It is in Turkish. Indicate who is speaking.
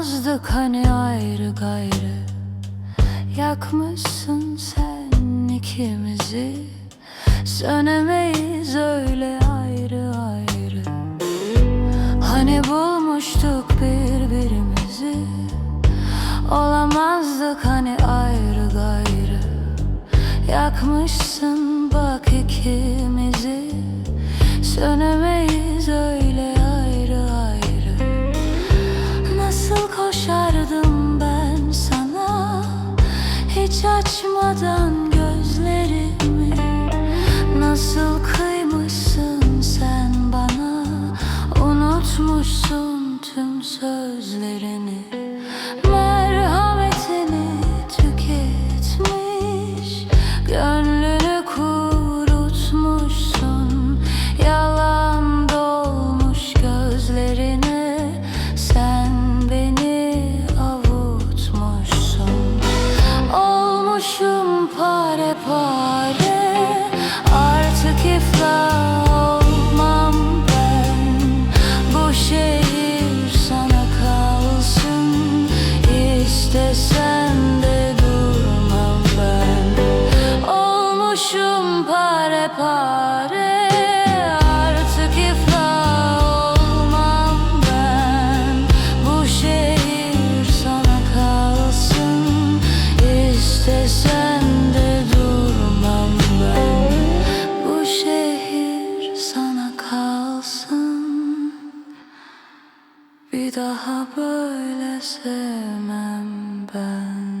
Speaker 1: Yazdık hani ayrı gayrı. Yakmışsın sen ikimizi. Sönemeyiz öyle ayrı ayrı. Hani bulmuştuk birbirimizi. Olamazdık hani ayrı gayrı. Yakmışsın bak ikimizi. Sönemeyiz Hiç açmadan gözlerimi Nasıl kıymışsın sen bana? Unutmuşsun tüm sözlerini Olmuşum pare pare Artık iflah olmam ben. Bu şehir sana kalsın İstesen de durmam ben. Olmuşum pare pare Bir daha böyle sevmem ben.